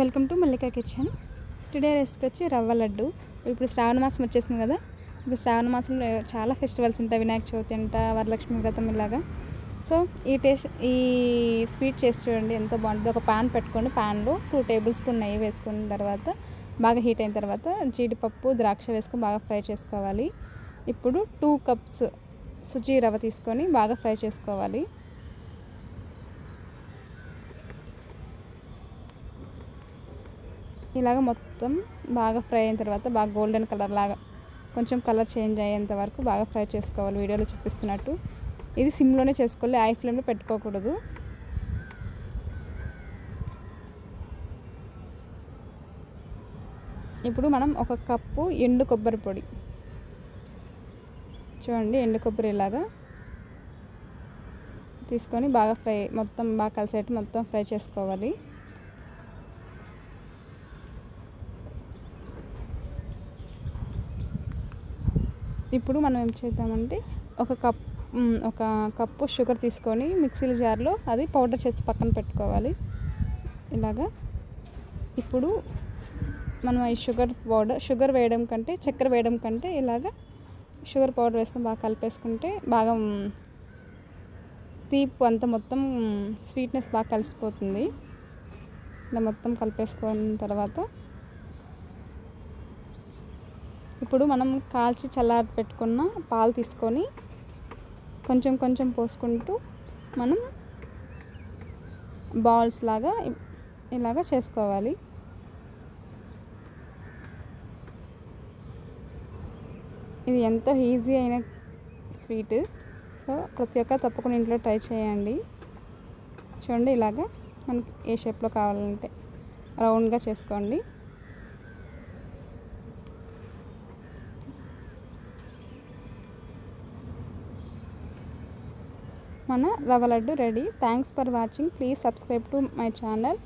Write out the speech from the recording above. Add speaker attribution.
Speaker 1: Welcome to Mallika kitchen. Today recipe వచ్చి రవ్వ లడ్డు. ఇప్పుడు శ్రావణ మాసం వచ్చేసింది కదా. ఇప్పుడు శ్రావణ మాసంలో చాలా ఫెస్టివల్స్ ఉంటాయి. వినాయక చవితి అంట వరలక్ష్మి వ్రతం ఇలాగా. సో ఈ టేస్ట్ ఈ స్వీట్ చేసి చూడండి. ఎంతో బాగుంటుంది. ఒక పాన్ పెట్టుకోండి పాన్లో టూ టేబుల్ స్పూన్ నెయ్యి వేసుకున్న తర్వాత బాగా హీట్ అయిన తర్వాత జీడిపప్పు ద్రాక్ష వేసుకొని బాగా ఫ్రై చేసుకోవాలి. ఇప్పుడు టూ కప్స్ సుజీ రవ్వ తీసుకొని బాగా ఫ్రై చేసుకోవాలి. ఇలాగ మొత్తం బాగా ఫ్రై అయిన తర్వాత బాగా గోల్డెన్ కలర్ లాగా కొంచెం కలర్ చేంజ్ అయ్యేంత వరకు బాగా ఫ్రై చేసుకోవాలి వీడియోలో చూపిస్తున్నట్టు. ఇది సిమ్లోనే చేసుకోవాలి ఐ ఫ్లేమ్లో పెట్టుకోకూడదు. ఇప్పుడు మనం ఒక కప్పు ఎండు కొబ్బరి పొడి. చూడండి ఎండు కొబ్బరి ఇలాగా తీసుకొని బాగా ఫ్రై మొత్తం బాగా కలిసేట్టు మొత్తం ఫ్రై చేసుకోవాలి. ఇప్పుడు మనం ఏం చేద్దామంటే ఒక కప్ ఒక కప్పు షుగర్ తీసుకొని మిక్సీల జార్లో అది పౌడర్ చేసి పక్కన పెట్టుకోవాలి. ఇలాగా. ఇప్పుడు మనం ఈ షుగర్ పౌడర్ షుగర్ వేయడం కంటే చక్కెర వేయడం కంటే ఇలాగా షుగర్ పౌడర్ వేసుకొని బాగా కలిపేసుకుంటే బాగా తీపు అంతా మొత్తం స్వీట్నెస్ బాగా కలిసిపోతుంది. ఇలా మొత్తం కలిపేసుకున్న తర్వాత ఇప్పుడు మనం కాల్చి చల్లారి పెట్టుకున్న పాలు తీసుకొని కొంచెం కొంచెం పోసుకుంటూ మనం బాల్స్ లాగా ఇలాగ చేసుకోవాలి. ఇది ఎంతో ఈజీ అయిన స్వీట్ సో ప్రతి ఒక్క తప్పకుండా ఇంట్లో ట్రై చేయండి. చూడండి ఇలాగా మనకి ఏ షేప్లో కావాలంటే రౌండ్గా చేసుకోండి. మన rava laddu ready. Thanks for watching please subscribe to my channel